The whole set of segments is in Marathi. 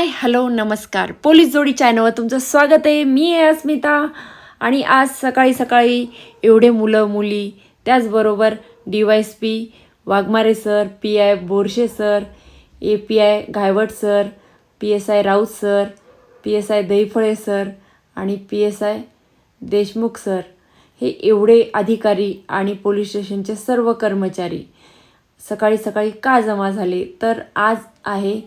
हाय हॅलो नमस्कार. पोलीस जोडी चॅनलवर तुमचं स्वागत आहे. मी आहे अस्मिता आणि आज सकाळी सकाळी एवढे मुलं मुली त्याचबरोबर D Y S P Waghmare sir P I Borshe sir A P I Ghaywat sir P S I Raut sir P S I Dahiphale sir आणि P S I Deshmukh sir. हे एवढे अधिकारी आणि पोलीस स्टेशनचे सर्व कर्मचारी सकाळी सकाळी का जमा झाले? तर आज आहे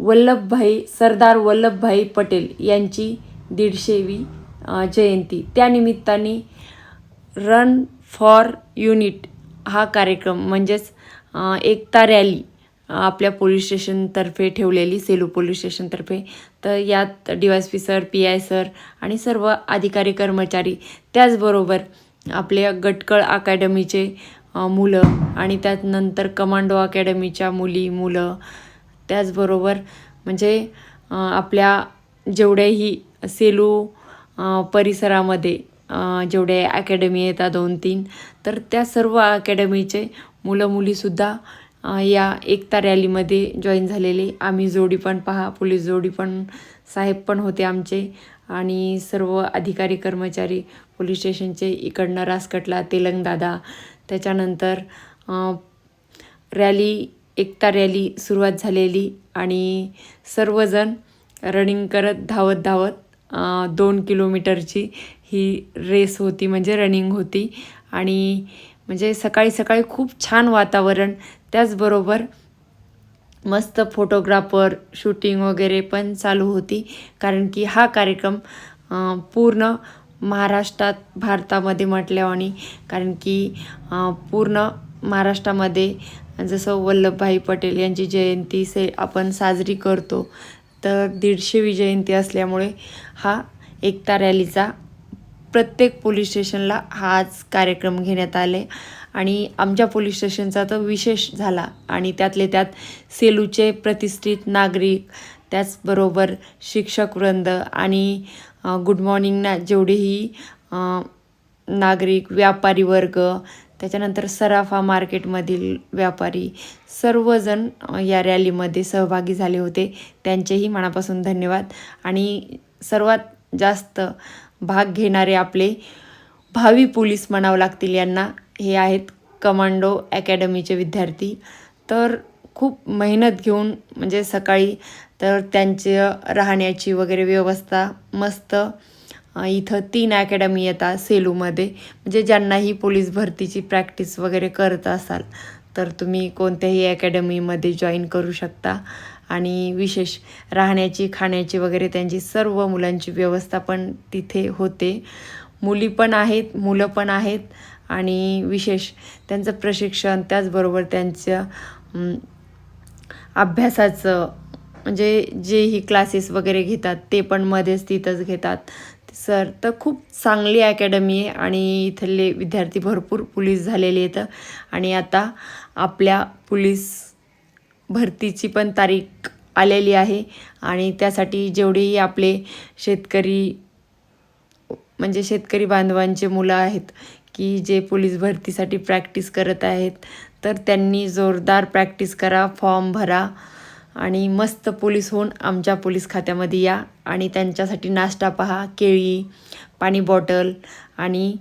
वल्लभभाई सरदार वल्लभभाई पटेल यांची दीडशेवी जयंती. त्यानिमित्ताने रन फॉर युनिट हा कार्यक्रम म्हणजेच एकता रॅली आपल्या पोलीस स्टेशनतर्फे ठेवलेली सेलू पोलीस स्टेशनतर्फे तर यात D Y P sir P I sir आणि सर्व अधिकारी कर्मचारी त्याचबरोबर आपल्या गटकळ अकॅडमीचे मुलं आणि त्यात नंतर कमांडो अकॅडमीच्या मुली मुलं त्याचबरोबर म्हणजे आपल्या जेवढ्याही सेलू परिसरामध्ये जेवढे अकॅडमी येतात दोन तीन तर त्या सर्व अकॅडमीचे मुलं मुलीसुद्धा या एकता रॅलीमध्ये जॉईन झालेले. आम्ही जोडी पण पहा पोलीस जोडी पण साहेब पण होते आमचे आणि सर्व अधिकारी कर्मचारी पोलीस स्टेशनचे इकडनं रासकटला तेलंगदादा. त्याच्यानंतर रॅली एकता रॅली सुरुवात झालेली आणि सर्वजण रनिंग करत धावत धावत दोन किलोमीटरची ही रेस होती म्हणजे रनिंग होती. आणि म्हणजे सकाळी सकाळी खूप छान वातावरण त्याचबरोबर मस्त फोटोग्राफर शूटिंग वगैरे पण चालू होती. कारण की हा कार्यक्रम पूर्ण महाराष्ट्रात भारतामध्ये म्हटल्यावानी कारण की पूर्ण महाराष्ट्रामध्ये जसं वल्लभभाई पटेल यांची जयंती से आपण साजरी करतो तर दीडशेवी जयंती असल्यामुळे हा एकता रॅलीचा प्रत्येक पोलीस स्टेशनला हा आज कार्यक्रम घेण्यात आले. आणि आमच्या पोलीस स्टेशनचा तर विशेष झाला आणि त्यातले त्यात सेलूचे प्रतिष्ठित नागरिक त्याचबरोबर शिक्षक वृंद आणि गुड मॉर्निंगना जेवढेही नागरिक व्यापारी वर्ग त्याच्यानंतर सराफा मार्केटमधील व्यापारी. सर्वजण या रॅलीमध्ये सहभागी झाले होते. त्यांचेही मनापासून धन्यवाद. आणि सर्वात जास्त भाग घेणारे आपले भावी पोलीस म्हणावं लागतील यांना हे आहेत कमांडो अकॅडमीचे विद्यार्थी. तर खूप मेहनत घेऊन म्हणजे सकाळी तर त्यांचे राहण्याची वगैरे व्यवस्था मस्त इथं तीन अकॅडमी येतात सेलूमध्ये. म्हणजे ज्यांनाही पोलीस भरतीची प्रॅक्टिस वगैरे करत असाल तर तुम्ही कोणत्याही अकॅडमीमध्ये जॉईन करू शकता. आणि विशेष राहण्याची खाण्याची वगैरे त्यांची सर्व मुलांची व्यवस्था पण तिथे होते. मुली पण आहेत मुलं पण आहेत. आणि विशेष त्यांचं प्रशिक्षण त्याचबरोबर त्यांचं अभ्यासाचं म्हणजे जेही क्लासेस वगैरे घेतात ते पण मध्येच तिथंच घेतात. सर तर खूप चांगली अकॅडमी आहे आणि इथले विद्यार्थी भरपूर पुलीस झालेले आहेत. आणि आता आपल्या पुलीस भरतीची पण तारीख आलेली आहे आणि त्यासाठी जेवढेही आपले शेतकरी म्हणजे शेतकरी बांधवांचे मुलं आहेत की जे पोलीस भरतीसाठी प्रॅक्टिस करत आहेत तर त्यांनी जोरदार प्रॅक्टिस करा फॉर्म भरा. आणि मस्त पोलीस होऊन आमच्या पोलीस खात्यामध्ये या आणि त्यांच्यासाठी नाश्ता पहा केळी पाणी बॉटल आणि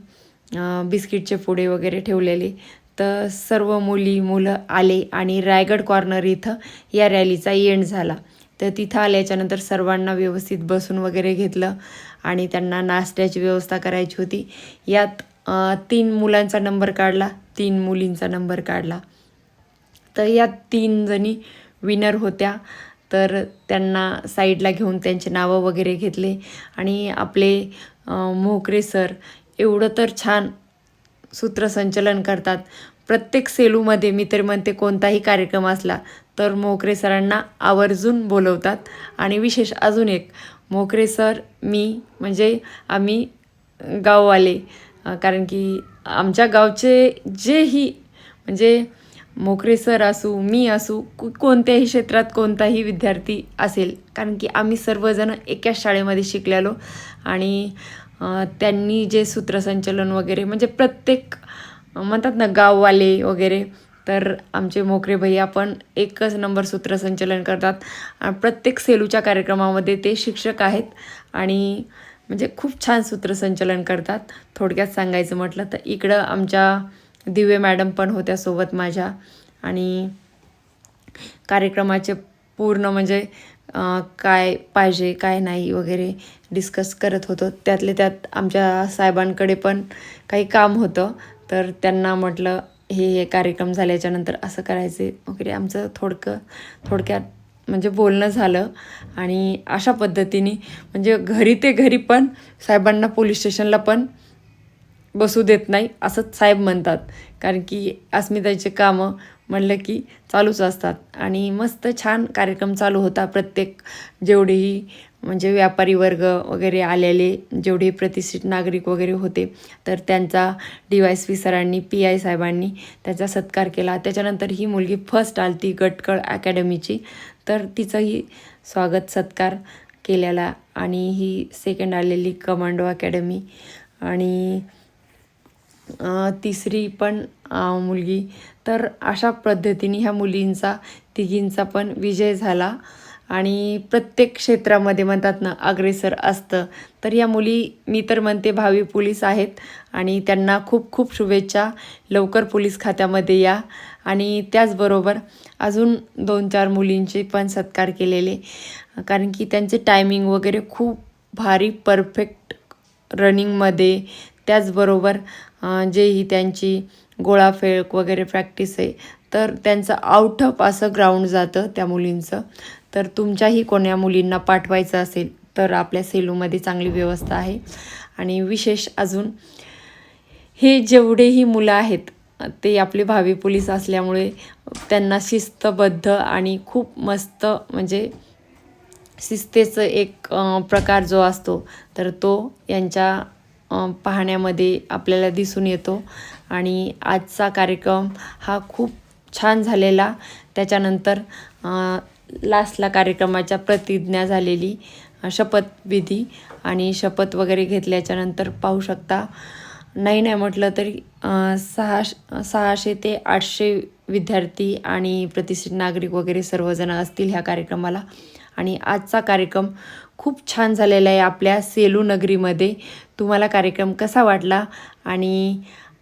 बिस्किटचे पुडे वगैरे ठेवलेले. तर सर्व मुली मुलं आले आणि रायगड कॉर्नर इथं या रॅलीचा एंड झाला. तर तिथं आल्याच्यानंतर सर्वांना व्यवस्थित बसून वगैरे घेतलं आणि त्यांना नाश्त्याची व्यवस्था करायची होती. यात तीन मुलांचा नंबर काढला तीन मुलींचा नंबर काढला. तर या तीन जणी विनर होत्या. तर त्यांना साईडला घेऊन त्यांचे नावं वगैरे घेतले. आणि आपले मोकरे मोहकरे सर एवढं तर छान सूत्रसंचलन करतात. प्रत्येक सेलूमध्ये मी तर म्हणते कोणताही कार्यक्रम असला तर मोकरे सरांना आवर्जून बोलवतात. आणि विशेष अजून एक मोकरे सर मी म्हणजे आम्ही गाववाले. कारण की आमच्या गावचे जेही म्हणजे मोकरे सर असू मी असू कोणत्याही क्षेत्रात कोणताही विद्यार्थी असेल. कारण की आम्ही सर्वजण एकाच शाळेमध्ये शिकलेलो आणि त्यांनी जे सूत्रसंचलन वगैरे म्हणजे प्रत्येक म्हणतात ना गाववाले वगैरे तर आमचे मोकरे भैया पण एकच नंबर सूत्रसंचलन करतात. आणि प्रत्येक सेलूच्या कार्यक्रमामध्ये ते शिक्षक आहेत आणि म्हणजे खूप छान सूत्रसंचलन करतात. थोडक्यात सांगायचं म्हटलं तर इकडं आमच्या दिवे मॅडम पण होत्या सोबत माझ्या. आणि कार्यक्रमाचे पूर्ण म्हणजे काय पाहिजे काय नाही वगैरे डिस्कस करत होतो. त्यातले त्यात आमच्या साहेबांकडे पण काही काम होतं. तर त्यांना म्हटलं हे हे कार्यक्रम झाल्याच्यानंतर असं करायचे. वगैरे आमचं थोडकं थोडक्यात म्हणजे बोलणं झालं. आणि अशा पद्धतीने म्हणजे घरी ते घरी पण साहेबांना पोलीस स्टेशनला पण बसू देत नाही असंच साहेब म्हणतात. कारण की अस्मिताचे कामं म्हणलं की चालूच असतात. आणि मस्त छान कार्यक्रम चालू होता प्रत्येक जेवढेही म्हणजे व्यापारी वर्ग वगैरे आलेले जेवढे प्रतिष्ठित नागरिक वगैरे होते तर त्यांचा डी वाय पी सरांनी पी आय साहेबांनी त्याचा सत्कार केला. त्याच्यानंतर ही मुलगी फर्स्ट आलती गटकळ अकॅडमीची तर तिचंही स्वागत सत्कार केलेला. आणि ही सेकंड आलेली कमांडो अकॅडमी आणि तिसरी पण मुलगी. तर अशा पद्धतीने ह्या मुलींचा तिघींचा पण विजय झाला. आणि प्रत्येक क्षेत्रामध्ये म्हणतात ना अग्रेसर असतं. तर या मुली मी तर म्हणते भावी पोलीस आहेत. आणि त्यांना खूप खूप शुभेच्छा. लवकर पोलीस खात्यामध्ये या. आणि त्याचबरोबर अजून दोन चार मुलींचे पण सत्कार केलेले. कारण की त्यांचे टायमिंग वगैरे खूप भारी परफेक्ट रनिंगमध्ये त्याचबरोबर जे ही त्यांची गोळाफेक वगैरे प्रॅक्टिस आहे तर त्यांचं आउटअप असं ग्राउंड जातं त्या मुलींचं. तर तुमच्याही कोण्या मुलींना पाठवायचं असेल तर आपल्या सेलूमध्ये चांगली व्यवस्था आहे. आणि विशेष अजून हे जेवढेही मुलं आहेत ते आपले भावी पोलीस असल्यामुळे त्यांना शिस्तबद्ध आणि खूप मस्त म्हणजे शिस्तेचं एक प्रकार जो असतो तर तो यांच्या पाहण्यामध्ये आपल्याला दिसून येतो. आणि आजचा कार्यक्रम हा खूप छान झालेला. त्याच्यानंतर लास्टला कार्यक्रमाच्या प्रतिज्ञा झालेली शपथविधी आणि शपथ वगैरे घेतल्याच्यानंतर पाहू शकता. नाही नाही म्हटलं तरी सहा सहाशे ते आठशे विद्यार्थी आणि प्रतिष्ठित नागरिक वगैरे सर्वजण असतील ह्या कार्यक्रमाला. आणि आजचा कार्यक्रम खूप छान झालेला आहे आपल्या सेलू नगरीमध्ये. तुम्हाला कार्यक्रम कसा वाटला आणि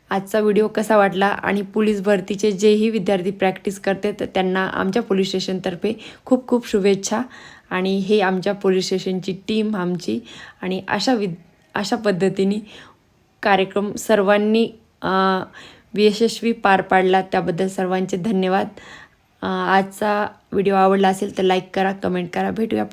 आजचा व्हिडिओ कसा वाटला आणि पोलीस भरतीचे जेही विद्यार्थी प्रॅक्टिस करते तर त्यांना आमच्या पोलीस स्टेशनतर्फे खूप खूप शुभेच्छा. आणि हे आमच्या पोलीस स्टेशनची टीम आमची आणि अशा विद अशा पद्धतीने कार्यक्रम सर्वांनी यशस्वी पार पाडला. त्याबद्दल सर्वांचे धन्यवाद. आजचा व्हिडिओ आवडला असेल तर लाईक करा कमेंट करा. भेटूया